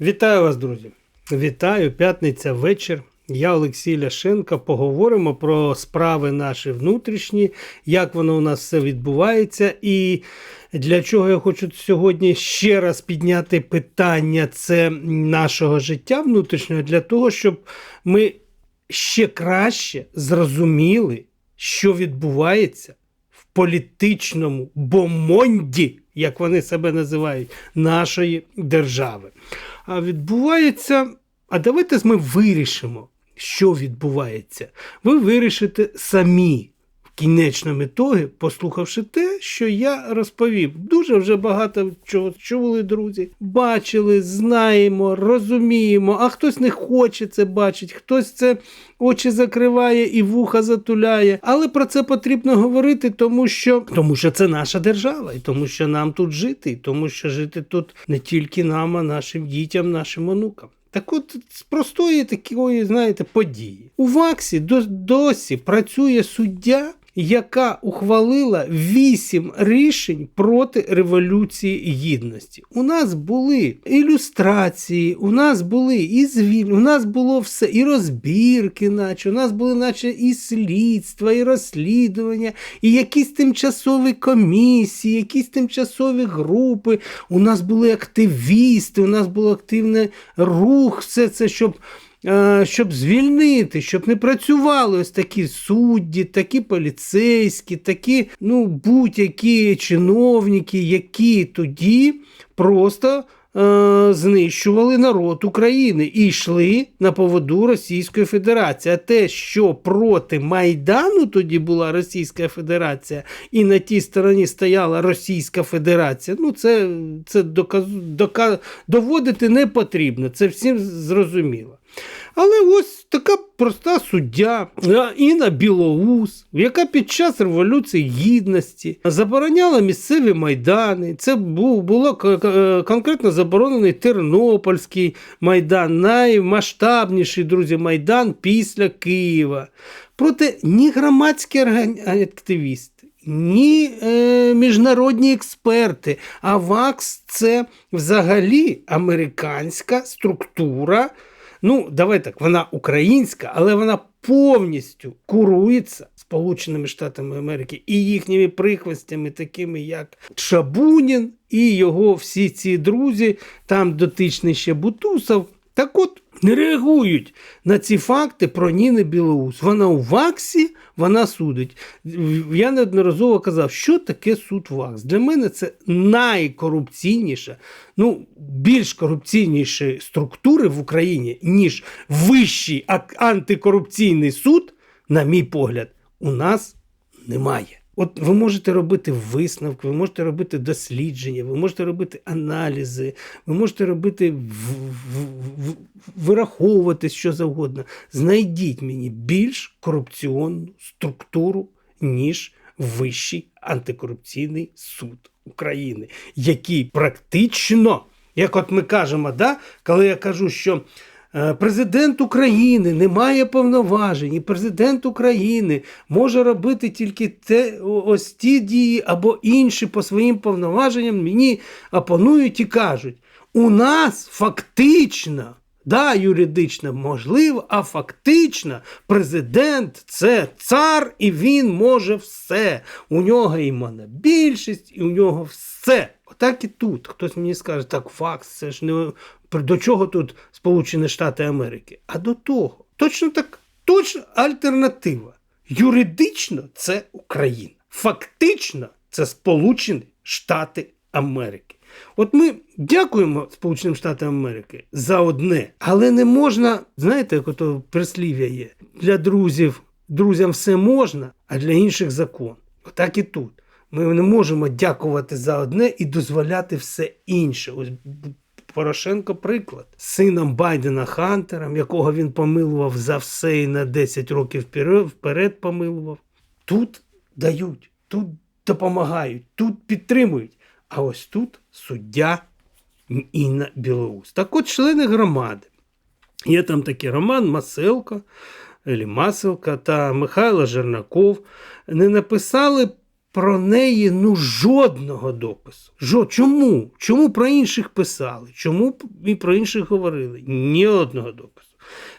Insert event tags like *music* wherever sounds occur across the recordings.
Вітаю вас, друзі! Вітаю, п'ятниця вечір. Я Олексій Ляшенко. Поговоримо про справи наші внутрішні, як воно у нас все відбувається, і для чого я хочу сьогодні ще раз підняти питання це нашого життя внутрішнього, для того, щоб ми ще краще зрозуміли, що відбувається в політичному бомонді, як вони себе називають, нашої держави. Відбувається. А давайте ми вирішимо, що відбувається. Ви вирішите самі кінечному ітогі, послухавши те, що я розповів. Дуже вже багато чого чули, друзі. Бачили, знаємо, розуміємо, а хтось не хоче це бачити, хтось це очі закриває і вуха затуляє. Але про це потрібно говорити, тому що, тому що це наша держава, і тому що нам тут жити, і тому що жити тут не тільки нам, а нашим дітям, нашим онукам. Так от з простої такої, знаєте, події. У ВАКСі до- досі працює суддя, яка ухвалила вісім рішень проти Революції Гідності. У нас були ілюстрації, у нас були і звіль, у нас було все, і розбірки, наче, у нас були наче і слідства, і розслідування, і якісь тимчасові комісії, якісь тимчасові групи. У нас були активісти, у нас був активний рух, все це, щоб. Е, Щоб звільнити, щоб не працювали ось такі судді, такі поліцейські, такі ну, будь-які чиновники, які тоді просто е, знищували народ України і йшли на поводу Російської Федерації. А те, що проти Майдану тоді була Російська Федерація, і на тій стороні стояла Російська Федерація, ну це, це доказ, дока, доводити не потрібно, це всім зрозуміло. Але ось така проста суддя е, Інна Білоус, яка під час Революції Гідності забороняла місцеві майдани. Це був було е, конкретно заборонений Тернопільський майдан, наймасштабніший друзі майдан після Києва. Проте ні громадські активісти, ні е, міжнародні експерти. А ВАКС це взагалі американська структура. Ну, давай так, вона українська, але вона повністю курується Сполученими Штатами Америки і їхніми прихвостями, такими як Шабунін і його всі ці друзі, там дотичний ще Бутусов. Так от не реагують на ці факти про Ніни Білоус. Вона у ВАКСі, вона судить. Я неодноразово казав, що таке суд ВАКС. Для мене це найкорупційніша, ну, більш корупційніші структури в Україні, ніж вищий антикорупційний суд, на мій погляд, у нас немає. От ви можете робити висновки, ви можете робити дослідження, ви можете робити аналізи, ви можете робити вираховувати що завгодно. Знайдіть мені більш корупційну структуру, ніж Вищий антикорупційний суд України, який практично, як от ми кажемо, да, коли я кажу, що Президент України не має повноважень, і президент України може робити тільки те, ось ті дії або інші по своїм повноваженням. Мені опонують і кажуть: у нас фактично, да, юридично можливо, а фактично президент це цар, і він може все. У нього і монобільшість, і у нього все. Отак і тут. Хтось мені скаже, так, факс, це ж не до чого тут Сполучені Штати Америки? А до того. Точно так, точно альтернатива. Юридично це Україна. Фактично це Сполучені Штати Америки. От ми дякуємо Сполученим Штатам Америки за одне, але не можна, знаєте, як ото прислів'я є, для друзів, друзям все можна, а для інших закон. Отак і тут. Ми не можемо дякувати за одне і дозволяти все інше. Ось Порошенко приклад. Сином Байдена Хантером, якого він помилував за все і на 10 років вперед, помилував. Тут дають, тут допомагають, тут підтримують. А ось тут суддя Інна Білоус. Так от члени громади. Є там такий Роман Маселко, Маселка та Михайло Жернаков не написали про неї ну жодного допису. Жо, чому? Чому про інших писали? Чому і про інших говорили? Ні одного допису.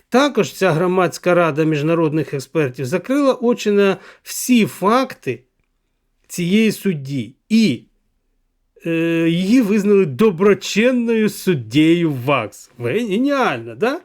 Також ця громадська рада міжнародних експертів закрила очі на всі факти цієї судді і її визнали доброчинною суддєю ВАКС. Геніально, да?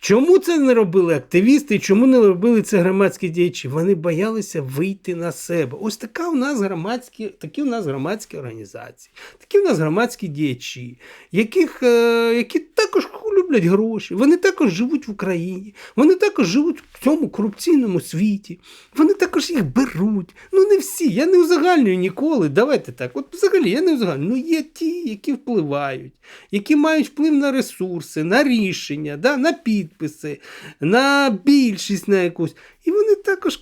Чому це не робили активісти чому не робили це громадські діячі? Вони боялися вийти на себе. Ось така у нас громадські, такі у нас громадські організації, такі у нас громадські діячі, яких, е, які також люблять гроші, вони також живуть в Україні, вони також живуть в цьому корупційному світі, вони також їх беруть. Ну не всі, я не узагальнюю ніколи. Давайте так. От взагалі я не узагальнюю. Ну є ті, які впливають, які мають вплив на ресурси, на рішення, да, на підписи, на більшість на якусь. І вони також,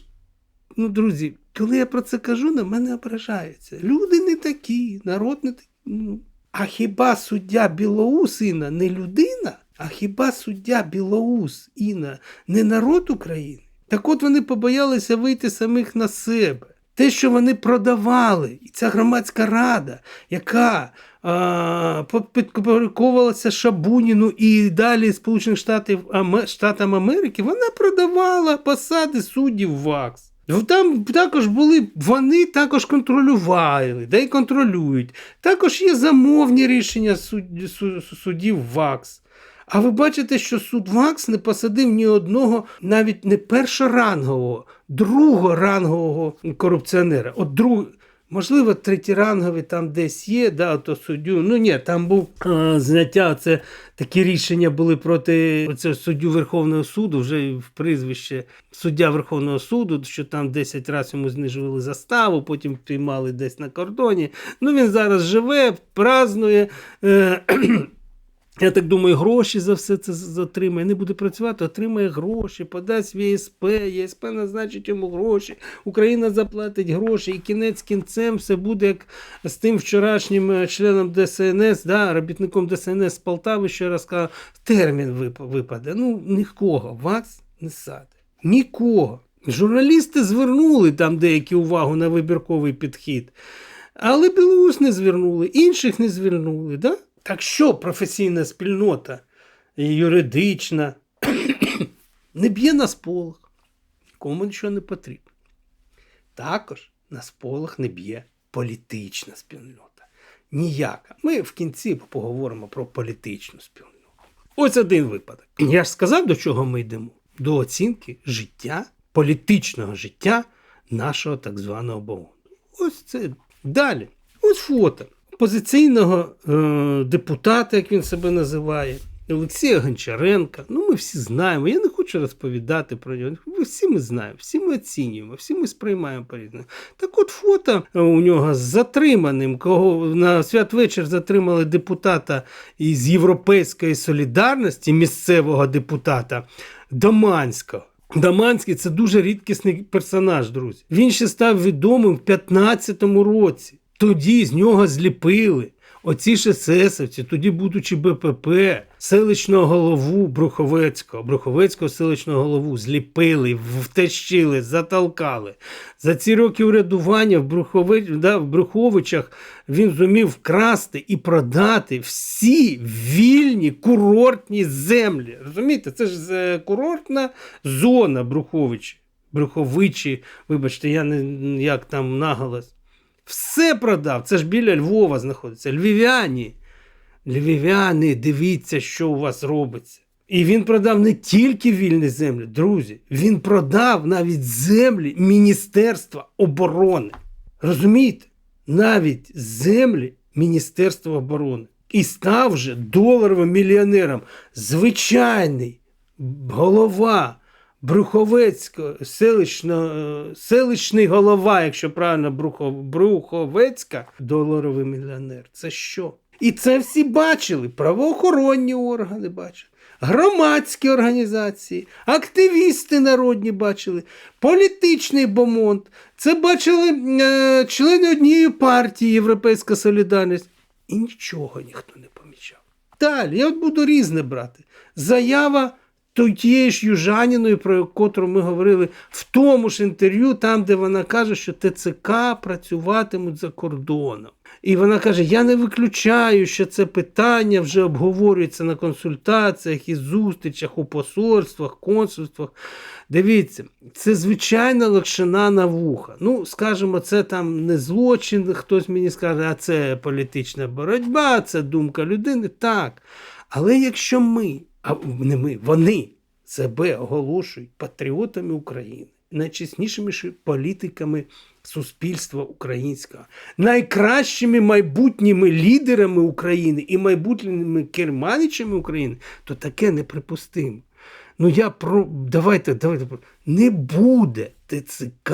ну, друзі, коли я про це кажу, на мене ображаються. Люди не такі, народ не такий. Ну, а хіба суддя Білоус Інна не людина? А хіба суддя Білоус Інна не народ України? Так от вони побоялися вийти самих на себе. Те, що вони продавали, і ця громадська рада, яка а, підпорядковувалася Шабуніну і далі Сполучених Штатів Штатам Америки, вона продавала посади суддів ВАКС. Там також були, вони також контролювали, да й контролюють. Також є замовні рішення судді- су- суддів ВАКС. А ви бачите, що суд ВАКС не посадив ні одного, навіть не першорангового, другорангового корупціонера. От друг, можливо, третіранговий там десь є, да, то суддю. Ну ні, там був е, зняття. Це такі рішення були проти цього суддю Верховного суду, вже в прізвище суддя Верховного суду, що там 10 разів йому знижували заставу, потім піймали десь на кордоні. Ну він зараз живе, празднує. Е, *clears throat* я так думаю, гроші за все це з- отримає. Не буде працювати, отримає гроші, подасть в ЄСП, ЄСП назначить йому гроші, Україна заплатить гроші, і кінець кінцем все буде як з тим вчорашнім е, членом ДСНС, да, робітником ДСНС з Полтави, ще раз сказав, термін випаде. Ну, нікого вас не саде. Нікого. Журналісти звернули там деякі увагу на вибірковий підхід. Але Білоус не звернули, інших не звернули. Да? Так що професійна спільнота і юридична не б'є на сполох, нікому нічого не потрібно. Також на сполох не б'є політична спільнота. Ніяка. Ми в кінці поговоримо про політичну спільноту. Ось один випадок. Я ж сказав, до чого ми йдемо? До оцінки життя, політичного життя нашого так званого БООН. Ось це далі. Ось фото опозиційного е, депутата, як він себе називає, Олексія Гончаренка. Ну, ми всі знаємо. Я не хочу розповідати про нього. Всі ми знаємо, всі ми оцінюємо, всі ми сприймаємо по-різному. Так от фото у нього з затриманим, кого на святвечір затримали депутата із Європейської солідарності, місцевого депутата Доманського. Даманський це дуже рідкісний персонаж, друзі. Він ще став відомим в 15-му році. Тоді з нього зліпили оці ж есесовці, тоді, будучи БПП, селищного голову Бруховецького, Бруховецького селищного голову зліпили, втащили, затолкали. За ці роки урядування в, Брухович, да, в Бруховичах він зумів вкрасти і продати всі вільні курортні землі. Розумієте, це ж е, курортна зона Бруховичі. Бруховичі, вибачте, я не як там наголос. Все продав. Це ж біля Львова знаходиться. Львів'яні. Львів'яни, дивіться, що у вас робиться. І він продав не тільки вільні землі, друзі. Він продав навіть землі Міністерства оборони. Розумієте? Навіть землі Міністерства оборони. І став вже доларовим мільйонером. Звичайний голова Бруховецького, селищно, селищний голова, якщо правильно, Брухов, Бруховецька, доларовий мільйонер. Це що? І це всі бачили. Правоохоронні органи бачили, громадські організації, активісти народні бачили, політичний бомонд. Це бачили е, члени однієї партії Європейська Солідарність. І нічого ніхто не помічав. Далі, я от буду різне брати. Заява тією ж Южаніною, про котру ми говорили в тому ж інтерв'ю, там, де вона каже, що ТЦК працюватимуть за кордоном. І вона каже: Я не виключаю, що це питання вже обговорюється на консультаціях і зустрічах у посольствах, консульствах. Дивіться, це звичайна лакшина на вуха. Ну, скажімо, це там не злочин, хтось мені скаже, а це політична боротьба, це думка людини. Так. Але якщо ми, а не ми, вони себе оголошують патріотами України, найчеснішими політиками суспільства українського, найкращими майбутніми лідерами України і майбутніми керманичами України, то таке неприпустимо. Ну я про давайте, давайте не буде ТЦК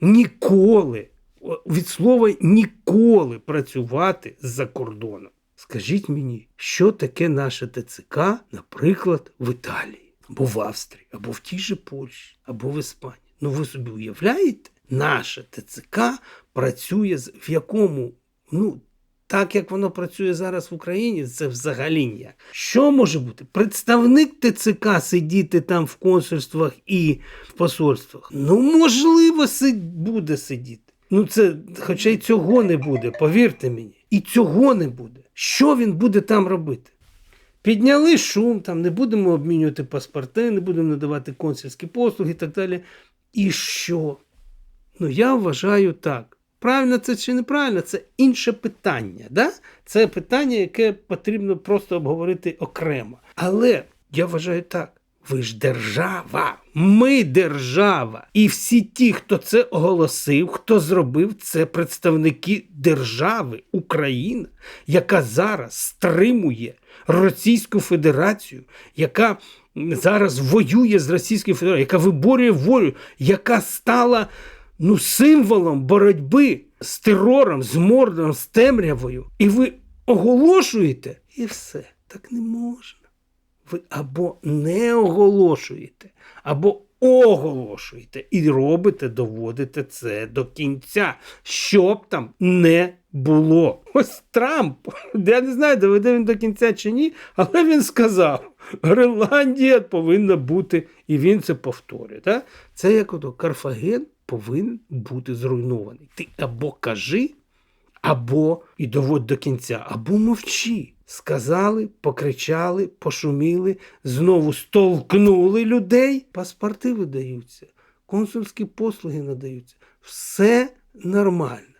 ніколи від слова ніколи працювати за кордоном. Скажіть мені, що таке наше ТЦК, наприклад, в Італії, або в Австрії, або в тій же Польщі, або в Іспанії. Ну ви собі уявляєте, наше ТЦК працює в якому, ну, так як воно працює зараз в Україні, це взагалі ніяк. Що може бути? Представник ТЦК сидіти там в консульствах і в посольствах? Ну, можливо, буде сидіти. Ну, це, хоча й цього не буде, повірте мені. І цього не буде. Що він буде там робити? Підняли шум, там не будемо обмінювати паспорти, не будемо надавати консульські послуги і так далі. І що? Ну, я вважаю так. Правильно це чи неправильно, це інше питання. Да? Це питання, яке потрібно просто обговорити окремо. Але я вважаю так. Ви ж держава, ми держава. І всі ті, хто це оголосив, хто зробив, це представники держави Україна, яка зараз стримує Російську Федерацію, яка зараз воює з Російською Федерацією, яка виборює волю, яка стала ну, символом боротьби з терором, з мордом, з темрявою. І ви оголошуєте, і все. Так не можна. Ви або не оголошуєте, або оголошуєте і робите, доводите це до кінця, щоб там не було. Ось Трамп. Я не знаю, доведе він до кінця чи ні, але він сказав: Гренландія повинна бути, і він це повторює. Так? Це як ото Карфаген повинен бути зруйнований. Ти або кажи, або і доводь до кінця, або мовчи. Сказали, покричали, пошуміли, знову столкнули людей, паспорти видаються, консульські послуги надаються. Все нормально.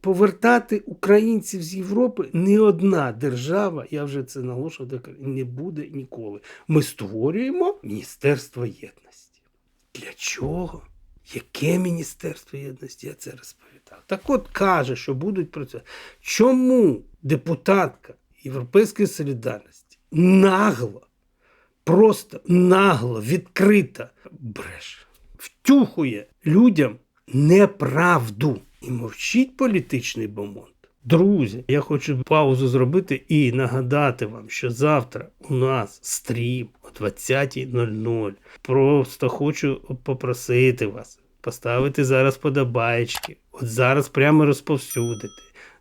Повертати українців з Європи ні одна держава, я вже це наголошував, не буде ніколи. Ми створюємо Міністерство єдності. Для чого? Яке Міністерство єдності? Я це розповідав. Так от каже, що будуть працювати. Чому депутатка Європейської солідарності нагло, просто нагло, відкрито бреше, втюхує людям неправду і мовчить політичний бомонд? Друзі, я хочу паузу зробити і нагадати вам, що завтра у нас стрім о 20.00. Просто хочу попросити вас поставити зараз подобаєчки, от зараз прямо розповсюдити.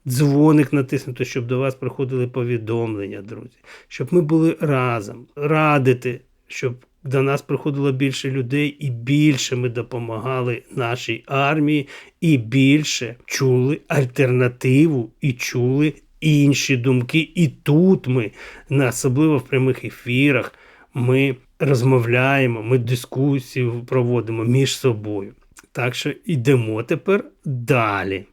Дзвоник натиснути, щоб до вас приходили повідомлення, друзі, щоб ми були разом, радити, щоб до нас приходило більше людей і більше ми допомагали нашій армії, і більше чули альтернативу і чули інші думки. І тут ми, особливо в прямих ефірах, ми розмовляємо, ми дискусію проводимо між собою. Так що йдемо тепер далі.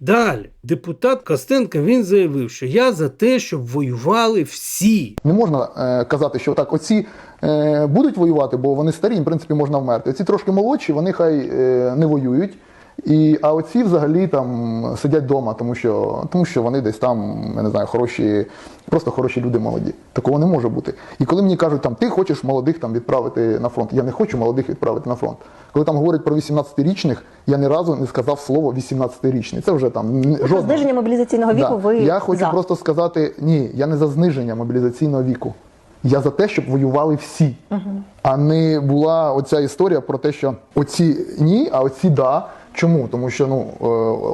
Далі, депутат Костенко він заявив, що я за те, щоб воювали всі. Не можна е, казати, що так, оці е, будуть воювати, бо вони старі, в принципі, можна вмерти. Ці трошки молодші, вони хай е, не воюють. І, а оці взагалі там сидять вдома, тому що, тому що вони десь там, я не знаю, хороші, просто хороші люди молоді. Такого не може бути. І коли мені кажуть, там, ти хочеш молодих там відправити на фронт, я не хочу молодих відправити на фронт. Коли там говорять про 18-річних, я ні разу не сказав слово 18-річний. Це вже там жодного. зниження мобілізаційного віку Да. ви Я хочу за. просто сказати: ні, я не за зниження мобілізаційного віку. Я за те, щоб воювали всі, а не була оця історія про те, що оці ні, а оці да. Чому? Тому що ну е,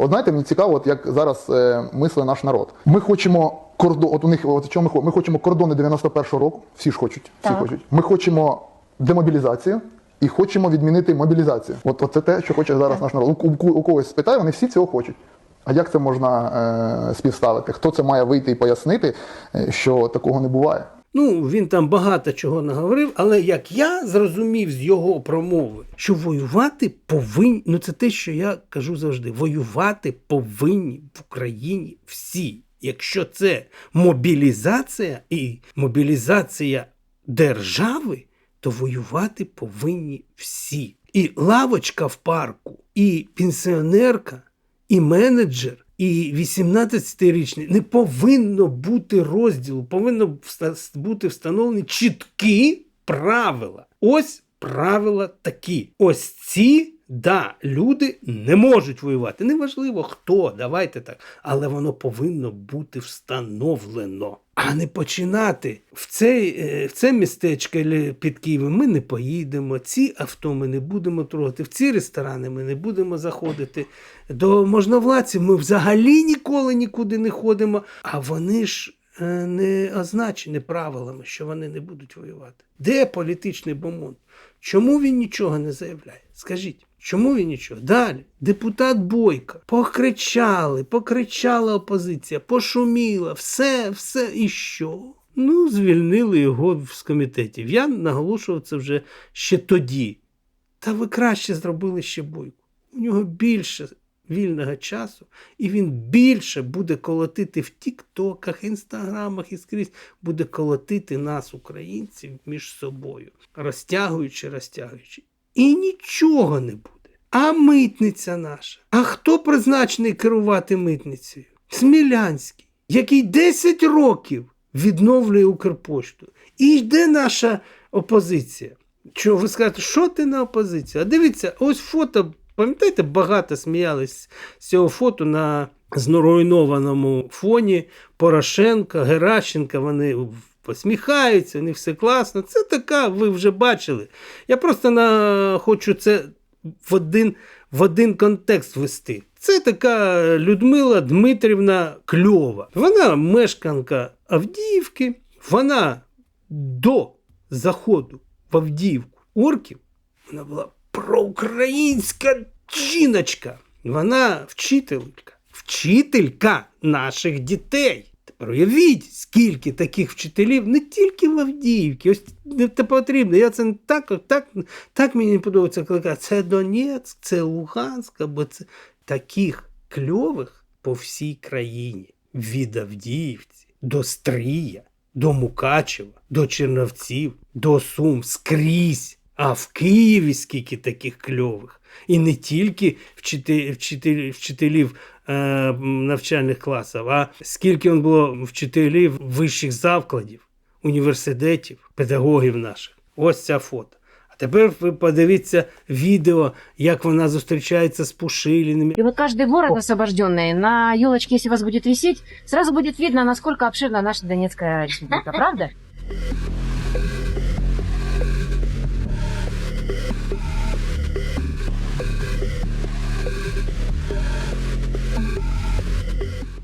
от знаєте, мені цікаво, от як зараз е, мислить наш народ. Ми хочемо кордон. От у них от що ми хочемо? Ми хочемо кордони 91-го року. Всі ж хочуть. Всі Так. хочуть. Ми хочемо демобілізацію. І хочемо відмінити мобілізацію. От, от це те, що хоче зараз наш народ. У, у, у когось спитає, вони всі цього хочуть. А як це можна е, співставити? Хто це має вийти і пояснити, е, що такого не буває? Ну, він там багато чого наговорив, але як я зрозумів з його промови, що воювати повинні, ну це те, що я кажу завжди: воювати повинні в Україні всі. Якщо це мобілізація і мобілізація держави, то воювати повинні всі. І лавочка в парку, і пенсіонерка, і менеджер, і 18-річний не повинно бути розділу, повинно бути встановлені чіткі правила. Ось правила такі. Ось ці. Да, люди не можуть воювати. Неважливо хто, давайте так. Але воно повинно бути встановлено. А не починати в, цей, е, в це містечко під Києвом ми не поїдемо, ці авто ми не будемо трогати, в ці ресторани ми не будемо заходити. До можновладців ми взагалі ніколи нікуди не ходимо. А вони ж е, не означені правилами, що вони не будуть воювати. Де політичний бомон? Чому він нічого не заявляє? Скажіть. Чому він нічого? Далі. Депутат Бойко. Покричали, покричала опозиція, пошуміла, все, все. І що? Ну, звільнили його з комітетів. Я наголошував це вже ще тоді. Та ви краще зробили ще Бойко. У нього більше вільного часу, і він більше буде колотити в Тіктоках, інстаграмах і скрізь буде колотити нас, українців, між собою, розтягуючи, розтягуючи. І нічого не буде. А митниця наша. А хто призначений керувати митницею? Смілянський, який 10 років відновлює Укрпошту. І йде наша опозиція. Що ви скажете, що ти на опозицію? А дивіться, ось фото. Пам'ятаєте, багато сміялись з цього фото на зруйнованому фоні Порошенка, Геращенка. Вони посміхаються, у них все класно. Це така, ви вже бачили. Я просто на, хочу це в один, в один контекст вести. Це така Людмила Дмитрівна Кльова. Вона мешканка Авдіївки. Вона до заходу в Авдіївку орків вона була проукраїнська жіночка. Вона вчителька, вчителька наших дітей. Уявіть, скільки таких вчителів не тільки в Авдіївці. Ось не потрібно. Я це так, так, так мені не подобається кликати. Це Донецьк, це Луганськ, або це таких кльових по всій країні. Від Авдіївці до Стрія, до Мукачева, до Черновців, до Сум скрізь. А в Києві скільки таких кльових. І не тільки вчителів, вчителів е, навчальних класів, а скільки он було вчителів вищих закладів, університетів, педагогів наших. Ось ця фото. А тепер ви подивіться відео, як вона зустрічається з Пушиліним. И вот каждый город освобожденный на елочке, у вас будет висеть, сразу будет видно, насколько обширна наша Донецкая республика, правда?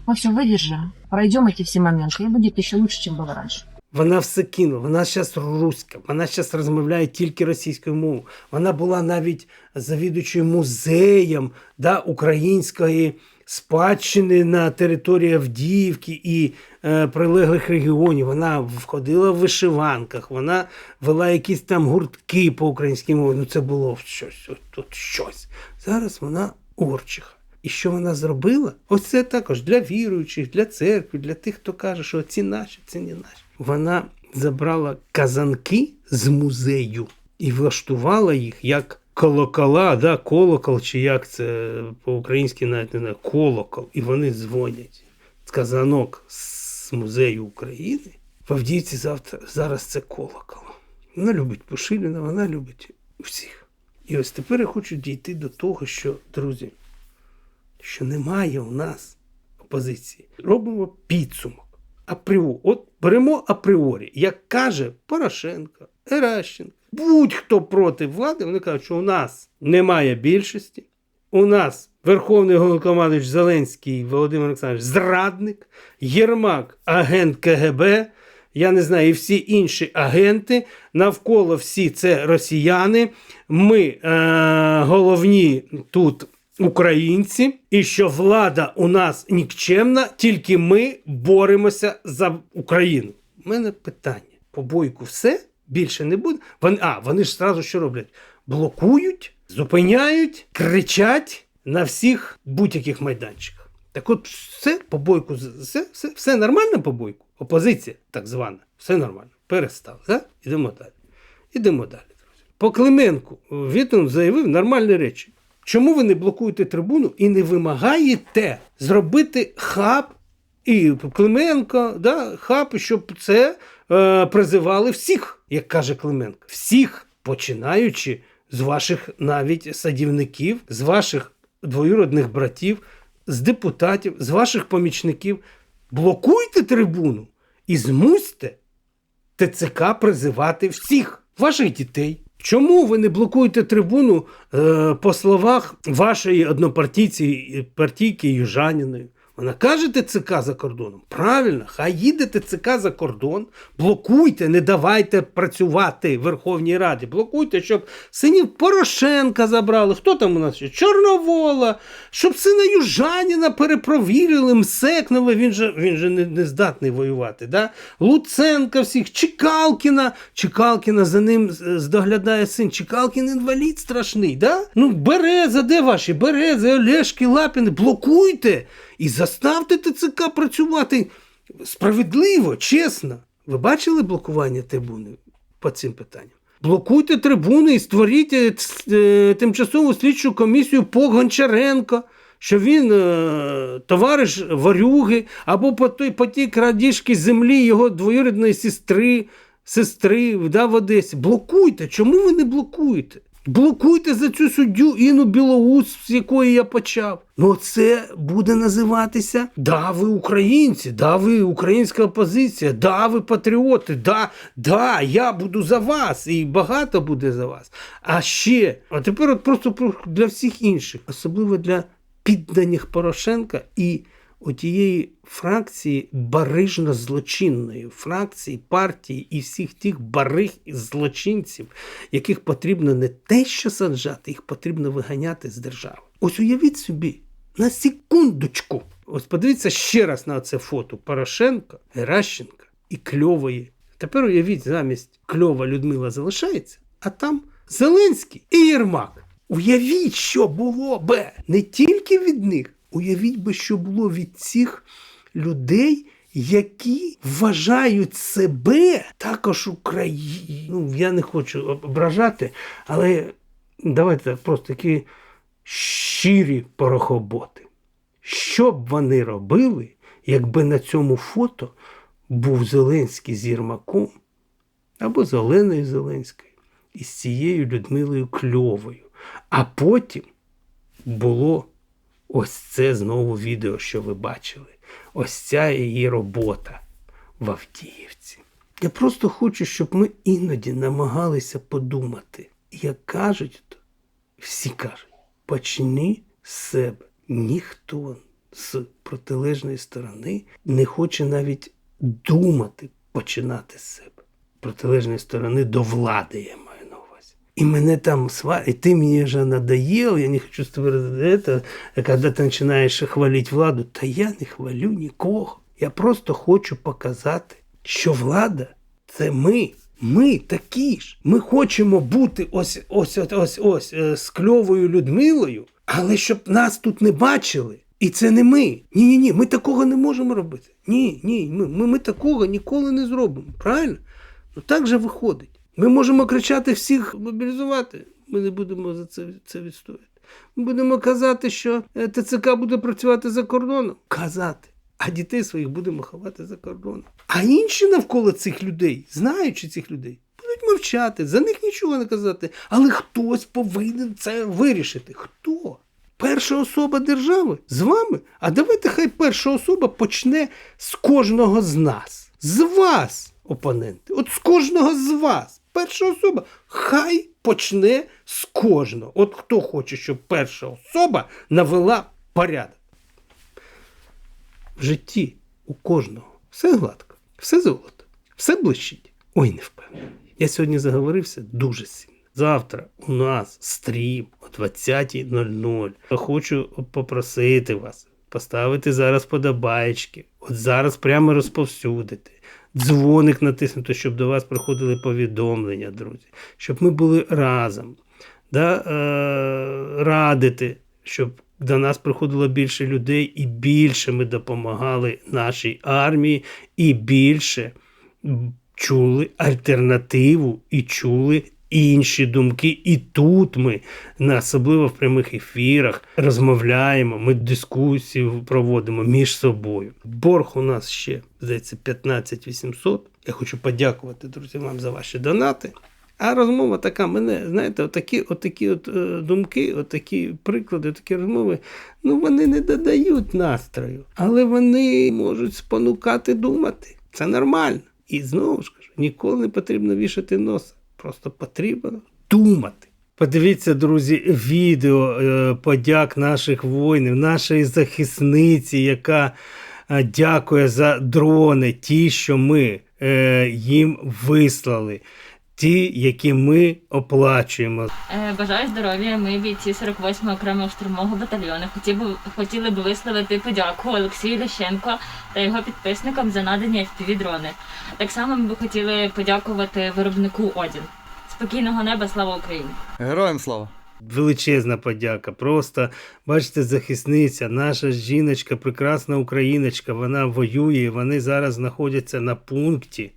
Мы все выдержим, пройдем эти все моменты, и будет еще лучше, чем было раньше. Вона все кинула. Вона зараз руська, вона зараз розмовляє тільки російською мовою. Вона була навіть завідувачою музеєм да, української спадщини на території Авдіївки і е, прилеглих регіонів. Вона входила в вишиванках, вона вела якісь там гуртки по українській мові. Ну це було щось, от, от щось. Зараз вона орчиха. І що вона зробила? Ось це також для віруючих, для церкви, для тих, хто каже, що ці наші, це не наші. Вона забрала казанки з музею і влаштувала їх як колокола, да, колокол, чи як це по-українськи навіть не знаю, колокол. І вони дзвонять. Казанок з музею України. В Авдіївці завтра, зараз це колокол. Вона любить Пушиліна, вона любить всіх. І ось тепер я хочу дійти до того, що, друзі, що немає у нас опозиції. Робимо підсумок. Апріорі. От беремо апріорі, як каже Порошенко, Еращенко, будь-хто проти влади, вони кажуть, що у нас немає більшості, у нас Верховний Головнокомандуючий Зеленський Володимир Олександрович зрадник, Єрмак агент КГБ. Я не знаю, і всі інші агенти навколо всі це росіяни. Ми е, головні тут українці, і що влада у нас нікчемна, тільки ми боремося за Україну. У мене питання: побойку все більше не буде. Вони, а, вони ж зразу що роблять? Блокують, зупиняють, кричать на всіх будь-яких майданчиках. Так от все, побойку, все, все, все нормально побойку. Опозиція, так звана, все нормально. Перестав. Да? Ідемо далі. Ідемо далі, друзі. По Клименку Вітон заявив нормальні речі. Чому ви не блокуєте трибуну і не вимагаєте зробити хаб і Клименко, да, хаб, щоб це е, призивали всіх, як каже Клименко, всіх, починаючи з ваших навіть садівників, з ваших двоюродних братів, з депутатів, з ваших помічників. Блокуйте трибуну і змусьте ТЦК призивати всіх ваших дітей. Чому ви не блокуєте трибуну е, по словах вашої однопартійці партійки Южаніної? Вона каже ТЦК за кордоном. Правильно, хай їде ТЦК за кордон, блокуйте, не давайте працювати в Верховній Раді. Блокуйте, щоб синів Порошенка забрали. Хто там у нас ще? Чорновола, щоб сина Южаніна перепровірили, Мсекнули, він же, він же не, не здатний воювати. Да? Луценка всіх, Чекалкіна. Чекалкіна за ним е, доглядає син. Чекалкін інвалід страшний. Да? Ну, Береза, де ваші? Берези, Олешки, Лапіни, блокуйте і заставте ТЦК працювати справедливо, чесно. Ви бачили блокування трибуни по цим питанням? Блокуйте трибуни і створіть е, е, тимчасову слідчу комісію по Гончаренко, що він е, товариш Варюги, або по, той, по тій крадіжці землі його двоюрідної сестри, сестри да, в Одесі. Блокуйте. Чому ви не блокуєте? Блокуйте за цю суддю Інну Білоус, з якої я почав. Ну це буде називатися Да, ви українці, да, ви українська опозиція, да, ви патріоти, да, да, я буду за вас, і багато буде за вас. А ще, а тепер от просто про- для всіх інших, особливо для підданих Порошенка і отієї фракції барижно злочинної фракції, партії і всіх тих бариг і злочинців, яких потрібно не те, що саджати, їх потрібно виганяти з держави. Ось уявіть собі, на секундочку. Ось подивіться ще раз на це фото Порошенка, Геращенка і Кльової. Тепер уявіть, замість Кльова Людмила залишається, а там Зеленський і Єрмак. Уявіть, що було би не тільки від них, уявіть би, що було від цих людей, які вважають себе також Україною. Ну, я не хочу ображати, але давайте так, просто такі щирі порохоботи. Що б вони робили, якби на цьому фото був Зеленський з Єрмаком або з Оленою Зеленською і з цією Людмилою Кльовою. А потім було ось це знову відео, що ви бачили. Ось ця її робота в Авдіївці. Я просто хочу, щоб ми іноді намагалися подумати. Як кажуть, то всі кажуть, почни з себе. Ніхто з протилежної сторони не хоче навіть думати починати з себе. Протилежної сторони до влади, я маю на увазі. І мене там сварят, и ты мне вже надоел, я не хочу с тобой раз- это, когда ты починаєш хвалити владу, та я не хвалю нікого. Я просто хочу показати, що влада це ми. Ми такі ж. Ми хочемо бути ось ось ось ось, ось е, з кльовою Людмилою, але щоб нас тут не бачили. І це не ми. Ні, ні, ні, ми такого не можемо робити. Ні, ні, ми, ми, ми такого ніколи не зробимо. Правильно? Ну так же виходить. Ми можемо кричати всіх мобілізувати. Ми не будемо за це, це відстояти. Ми будемо казати, що е, ТЦК буде працювати за кордоном. Казати. А дітей своїх будемо ховати за кордоном. А інші навколо цих людей, знаючи цих людей, будуть мовчати, за них нічого не казати. Але хтось повинен це вирішити. Хто? Перша особа держави з вами. А давайте хай перша особа почне з кожного з нас. З вас, опоненти. От з кожного з вас. Перша особа. Хай почне з кожного. От хто хоче, щоб перша особа навела порядок. В житті у кожного все гладко, все золото, все блищить. Ой, не впевнений. Я сьогодні заговорився дуже сильно. Завтра у нас стрім о 20.00. Я Хочу попросити вас поставити зараз подобаєчки. От зараз прямо розповсюдити. Дзвоник натиснути, щоб до вас приходили повідомлення, друзі, щоб ми були разом. Да, е, радити, щоб до нас приходило більше людей і більше ми допомагали нашій армії, і більше чули альтернативу і чули інші думки. І тут ми, особливо в прямих ефірах, розмовляємо, ми дискусію проводимо між собою. Борг у нас ще, здається, 15 800. Я хочу подякувати, друзі, вам за ваші донати. А розмова така, мене, знаєте, отакі, отакі от, е, думки, отакі приклади, такі розмови, ну вони не додають настрою, але вони можуть спонукати думати. Це нормально. І знову ж кажу, ніколи не потрібно вішати носа. Просто потрібно думати. Подивіться, друзі, відео е, подяк наших воїнів, нашої захисниці, яка е, дякує за дрони, ті, що ми е, їм вислали, ті, які ми оплачуємо. Е, Бажаю здоров'я. Ми бійці 48-го окремого штурмового батальйону. Хотів би, хотіли би висловити подяку Олексію Лященко та його підписникам за надані FPV-дрони. Так само ми би хотіли подякувати виробнику Одін. Спокійного неба, слава Україні! Героям слава! Величезна подяка. Просто бачите, захисниця, наша жіночка, прекрасна україночка, вона воює. Вони зараз знаходяться на пункті,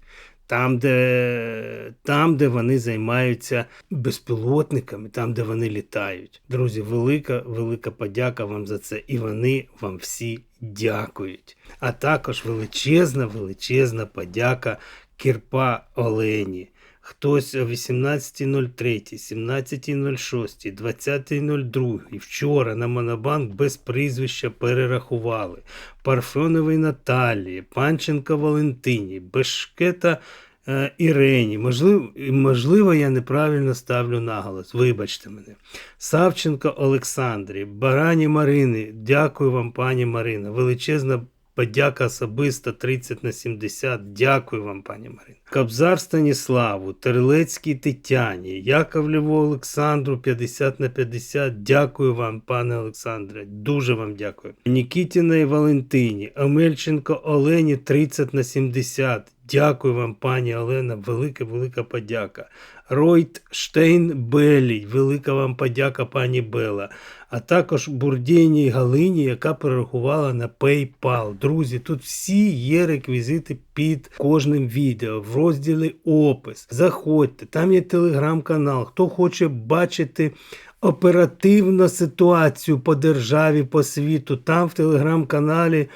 там, де, там, де вони займаються безпілотниками, там, де вони літають. Друзі, велика, велика подяка вам за це. І вони вам всі дякують. А також величезна, величезна подяка Кірпа Олені. Хтось о 18.03, 17.06, 20.02 і вчора на Монобанк без прізвища перерахували. Парфьоновій Наталії, Панченка Валентині, Бешкета е, Ірені. Можливо, можливо, я неправильно ставлю наголос. Вибачте мене. Савченко Олександрі, Барані Марини. Дякую вам, пані Марина. Величезна Подяка особиста 30 на 70. Дякую вам, пані Марина. Кабзар Станіславу, Терлецькій Тетяні, Яковлєву Олександру 50 на 50. Дякую вам, пане Олександре. Дуже вам дякую. Нікітіна і Валентині, Омельченко Олені 30 на 70. Дякую вам, пані Олена. Велика, велика подяка. Ройт Штейн Белій, велика вам подяка, пані Бела. А також Бурдєній Галині, яка перерахувала на PayPal. Друзі, тут всі є реквізити під кожним відео в розділі опис. Заходьте, там є телеграм-канал. Хто хоче бачити оперативну ситуацію по державі, по світу, там в телеграм-каналі.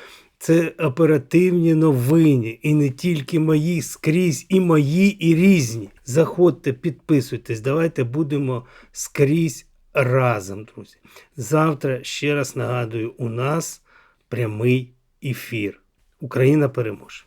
Це оперативні новини, і не тільки мої, скрізь і мої, і різні. Заходьте, підписуйтесь, давайте будемо скрізь разом, друзі. Завтра, ще раз нагадую, у нас прямий ефір. Україна переможе.